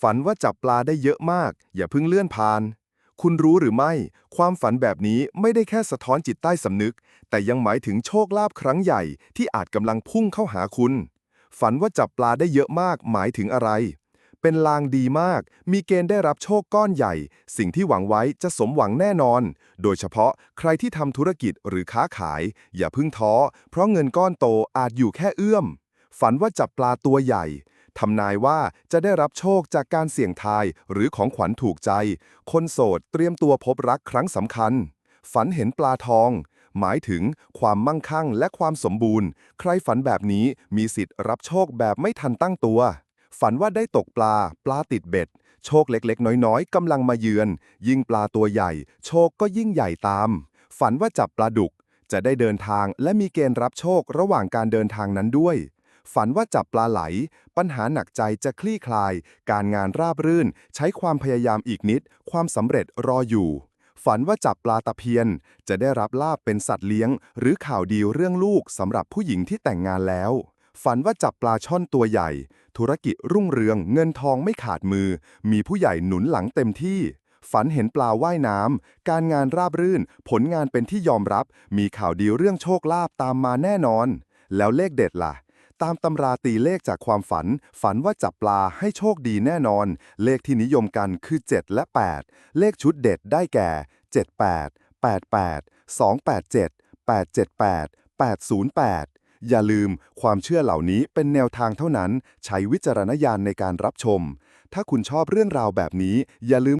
ฝันว่าจับปลาได้เยอะมาก อย่าเพิ่งเลื่อนผ่าน คุณรู้หรือไม่ ความฝันแบบนี้ไม่ได้แค่สะท้อนจิตใต้สำนึก แต่ยังหมายถึงโชคลาภครั้งใหญ่ที่อาจกำลังพุ่งเข้าหาคุณ ฝันว่าจับปลาได้เยอะมากหมายถึงอะไร เป็นลางดีมาก มีเกณฑ์ได้รับโชคก้อนใหญ่ สิ่งที่หวังไว้จะสมหวังแน่นอน โดยเฉพาะใครที่ทำธุรกิจหรือค้าขาย อย่าพิ่งท้อ เพราะเงินก้อนโตอาจอยู่แค่เอื้อม ฝันว่าจับปลาตัวใหญ่ ทำนายว่าจะได้รับโชคจากการเสี่ยงทายหรือของขวัญถูกใจ คนโสดเตรียมตัวพบรักครั้งสำคัญ ฝันเห็นปลาทอง หมายถึงความมั่งคั่งและความสมบูรณ์ ใครฝันแบบนี้มีสิทธิ์รับโชคแบบไม่ทันตั้งตัว ฝันว่าได้ตกปลา ปลาติดเบ็ด โชคเล็กๆ น้อยๆกำลังมาเยือน ยิ่งปลาตัวใหญ่ โชคก็ยิ่งใหญ่ตาม ฝันว่าจับปลาดุกจะได้เดินทางและมีเกณฑ์รับโชคระหว่างการเดินทางนั้นด้วย ฝันว่าจับปลาไหล ปัญหาหนักใจจะคลี่คลาย การงานราบรื่น ใช้ความพยายามอีกนิด ความสำเร็จรออยู่ ฝันว่าจับปลาตะเพียน จะได้รับลาบเป็นสัตว์เลี้ยง หรือข่าวดีเรื่องลูกสำหรับผู้หญิงที่แต่งงานแล้ว ฝันว่าจับปลาช่อนตัวใหญ่ ธุรกิจรุ่งเรือง เงินทองไม่ขาดมือ มีผู้ใหญ่หนุนหลังเต็มที่ฝันเห็นปลาว่ายน้ำ การงานราบรื่น ผลงานเป็นที่ยอมรับ มีข่าวดีเรื่องโชคลาภตามมาแน่นอน แล้วเลขเด็ดล่ะ ตามตำราตีเลขจากความฝัน ฝันว่าจับปลาให้โชคดีแน่นอน เลขที่นิยมกันคือ 7 และ 8 เลขชุดเด็ดได้แก่ 78 88 287 878 808 อย่าลืมความเชื่อเหล่านี้เป็นแนวทางเท่านั้น ใช้วิจารณญาณในการรับชม ถ้าคุณชอบเรื่องราวแบบนี้อย่าลืม